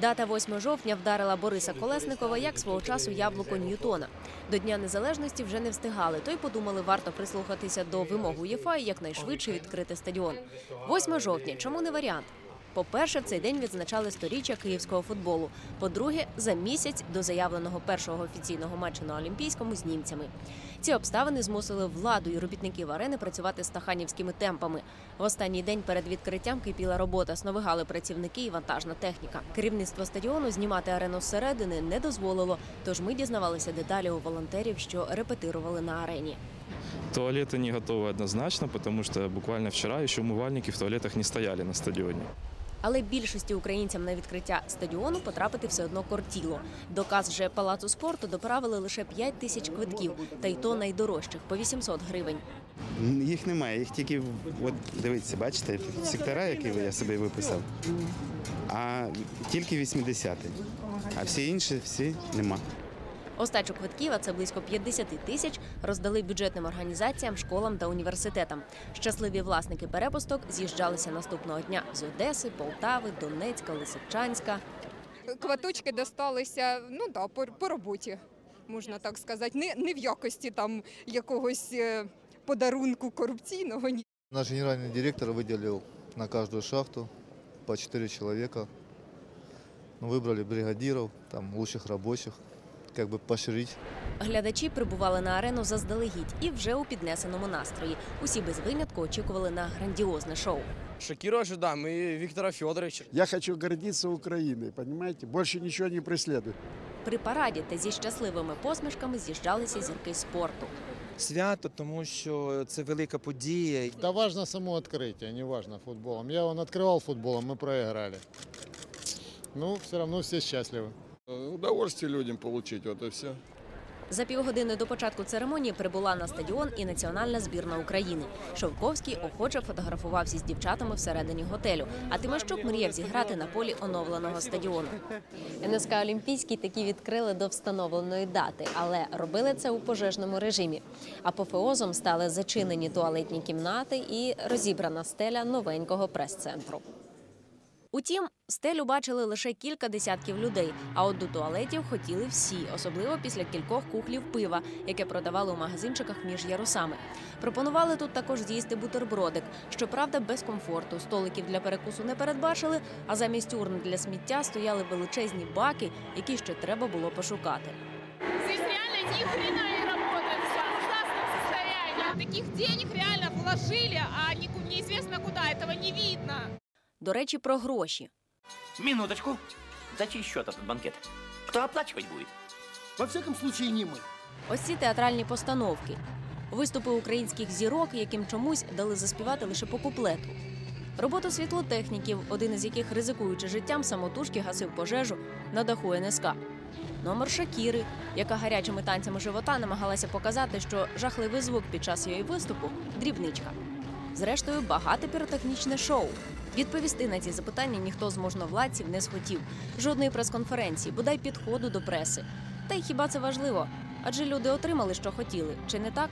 Дата 8 жовтня вдарила Бориса Колесникова як свого часу яблуко Ньютона. До Дня Незалежності вже не встигали. То й подумали, варто прислухатися до вимог УЄФА і якнайшвидше відкрити стадіон. 8 жовтня чому не варіант? По-перше, в цей день відзначали сторіччя київського футболу. По-друге, за місяць до заявленого першого офіційного матчу на Олімпійському з німцями. Ці обставини змусили владу і робітників арени працювати стаханівськими темпами. В останній день перед відкриттям кипіла робота, сновигали працівники і вантажна техніка. Керівництво стадіону знімати арену зсередини не дозволило. Тож ми дізнавалися деталі у волонтерів, що репетирували на арені. Туалеты не готовы однозначно, потому что буквально вчера еще умывальники в туалетах не стояли на стадионе. Але більшості українцям на відкриття стадіону потрапити все одно кортіло. Доказ же палацу спорту доправили лише 5 тисяч квитків, та й то найдорожчих по 800 гривень. Їх немає, їх тільки от дивіться, бачите, сектора, які я собі виписав. А тільки 80 А всі інші всі нема. Остачу квитків, а це близько 50 тисяч, роздали бюджетним організаціям, школам та університетам. Щасливі власники перепусток з'їжджалися наступного дня з Одеси, Полтави, Донецька, Лисичанська. Квиточки досталися ну да, по, по роботі, можна так сказати. Не, не в якості там якогось е, подарунку корупційного. Ні. Наш генеральный директор выделил на каждую шахту по 4 человека. Ну, Выбрали бригадиров, там, лучших рабочих, как бы поширить Глядачі прибували на арену заздалегідь і вже у піднесеному настрої. Усі без винятку очікували на грандіозне шоу. Шокиру ожидаем и Виктора Федоровича. Я хочу гордиться Украиной, понимаете? Больше ничего не преследует. При параді та зі щасливими посмішками з'їжджалися зірки спорту. свято, тому що це велика подія. Да важно само открытие, не важно футболом. Я он открывал футболом, мы проиграли. Ну, все равно все счастливы. Удовольствие людям получить, вот и все. За півгодини до початку церемонії прибула на стадіон і національна збірна України. Шовковський охоче фотографувався з дівчатами всередині готелю. А Тимощук мріяв зіграти на полі оновленого стадіону. НСК Олімпійський таки відкрили до встановленої дати, але робили це у пожежному режимі. Апофеозом стали зачинені туалетні кімнати і розібрана стеля новенького прес-центру. Утім, стелю бачили лише кілька десятків людей. А от до туалетів хотіли всі, особливо після кількох кухлів пива, яке продавали у магазинчиках між ярусами. Пропонували тут також з'їсти бутербродик. Щоправда, без комфорту. Столиків для перекусу не передбачили, а замість урн для сміття стояли величезні баки, які ще треба було пошукати. Здесь реально ни хрена не работает, все в ужасном. Таких денег реально вложили, а неизвестно куда, этого не видно. До речі, про гроші. Минуточку. За чей счет этот банкет? Кто оплачивать будет? Во всяком случае, не мы. Ось ці театральні постановки. Виступи українських зірок, яким чомусь дали заспівати лише по куплету. Роботу світлотехніків, один із яких, ризикуючи життям, самотужки гасив пожежу на даху НСК. Номер Шакіри, яка гарячими танцями живота намагалася показати, що жахливий звук під час її виступу дрібничка. Зрештою, багате піротехнічне шоу. Відповісти на ці запитання ніхто з можновладців не схотів. Жодної прес-конференції, бодай підходу до преси. Та й хіба це важливо? Адже люди отримали, що хотіли, чи не так?